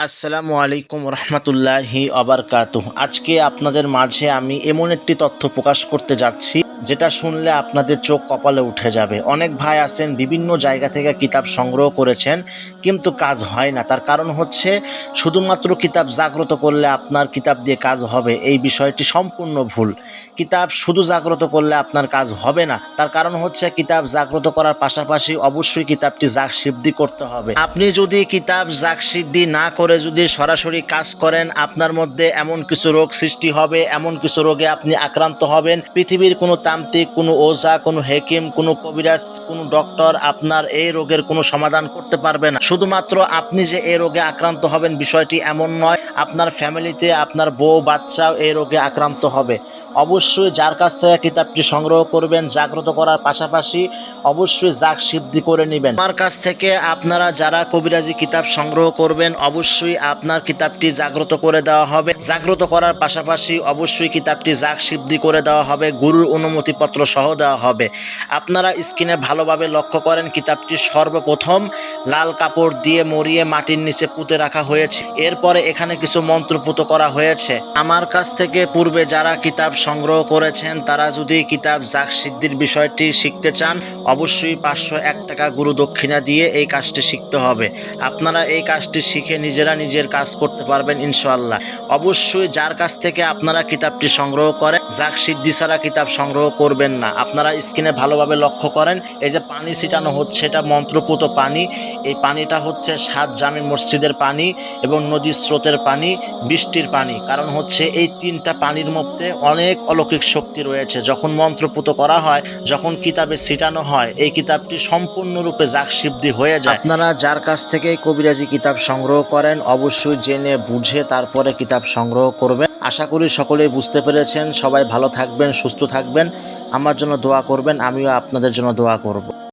আসসালামু আলাইকুম রহমতুল্লাহি আবরকাত আজকে আপনাদের মাঝে আমি এমন একটি তথ্য প্রকাশ করতে যাচ্ছি। যেটা শুনলে আপনাদের চোখ কপালে উঠে যাবে। অনেক ভাই আছেন, বিভিন্ন জায়গা থেকে কিতাব সংগ্রহ করেছেন, কিন্তু কাজ হয় না। তার কারণ হচ্ছে, শুধুমাত্র কিতাব জাগ্রত করলে আপনার কিতাব দিয়ে কাজ হবে, এই বিষয়টি সম্পূর্ণ ভুল। কিতাব শুধু জাগ্রত করলে আপনার কাজ হবে না। তার কারণ হচ্ছে, কিতাব জাগ্রত করার পাশাপাশি অবশ্যই কিতাবটি জাগ সিদ্ধি করতে হবে। আপনি যদি কিতাব জাগ সিদ্ধি না করে যদি সরাসরি কাজ করেন, আপনার মধ্যে এমন কিছু রোগ সৃষ্টি হবে, এমন কিছু রোগে আপনি আক্রান্ত হবেন, পৃথিবীর কোনো তান্ত্রিক কোনো ওঝা কোনো হেকিম, কোনো কবিরাজ, কোনো ডক্টর আপনার এই রোগের কোনো সমাধান করতে পারবে না। শুধুমাত্র আপনি যে এই রোগে আক্রান্ত হবেন বিষয়টি এমন নয়, আপনার ফ্যামিলিতে আপনার বউ, বাচ্চাও এই রোগে আক্রান্ত হবে। অবশ্যই যার কাছ থেকে কিতাবটি সংগ্রহ করবেন, জাগ্রত করার পাশাপাশি অবশ্যই জাগ সিদ্ধি করে নেবেন। আমার কাছ থেকে আপনারা যারা কবিরাজি কিতাব সংগ্রহ করবেন, অবশ্যই আপনার কিতাবটি জাগ্রত করে দেওয়া হবে। জাগ্রত করার পাশাপাশি অবশ্যই কিতাবটি জাগ সিদ্ধি করে দেওয়া হবে। গুরুর অনুমতিপত্র সহ দেওয়া হবে। আপনারা স্ক্রিনে ভালোভাবে লক্ষ্য করেন, কিতাবটি সর্বপ্রথম লাল কাপড় দিয়ে মরিয়ে মাটির নিচে পুঁতে রাখা হয়েছে। এরপরে এখানে কিছু মন্ত্রপুত করা হয়েছে। আমার কাছ থেকে পূর্বে যারা কিতাব সংগ্রহ করেছেন, তারা যদি কিতাব জাগ সিদ্ধির বিষয়টি শিখতে চান, অবশ্যই পাঁচশো এক টাকা গুরু দক্ষিণা দিয়ে এই কাজটি শিখতে হবে। আপনারা এই কাজটি শিখে নিজেরা নিজের কাজ করতে পারবেন ইনশাআল্লাহ। অবশ্যই যার কাছ থেকে আপনারা কিতাবটি সংগ্রহ করেন জাগ সিদ্ধি ছাড়া কিতাব সংগ্রহ করবেন না। আপনারা স্ক্রিনে ভালোভাবে লক্ষ্য করেন, এই যে পানি ছিটানো হচ্ছে, এটা মন্ত্রপুত পানি। এই পানিটা হচ্ছে সাত জামি মসজিদের পানি এবং নদীর স্রোতের পানি, বৃষ্টির পানি। কারণ হচ্ছে এই তিনটা পানির মধ্যে অনেক অলৌকিক শক্তি রয়েছে। যখন মন্ত্রপুত করা হয়, যখন কিতাবে ছিটানো হয়, এই কিতাবটি সম্পূর্ণরূপে জাগসিদ্ধি হয়ে যায়। আপনারা যার কাছ থেকে কবিরাজি কিতাব সংগ্রহ করেন, অবশ্যই জেনে বুঝে তারপরে কিতাব সংগ্রহ করবেন। আশা করি সকলেই বুঝতে পেরেছেন। সবাই ভালো থাকবেন, সুস্থ থাকবেন। আমার জন্য দোয়া করবেন, আমিও আপনাদের জন্য দোয়া করব।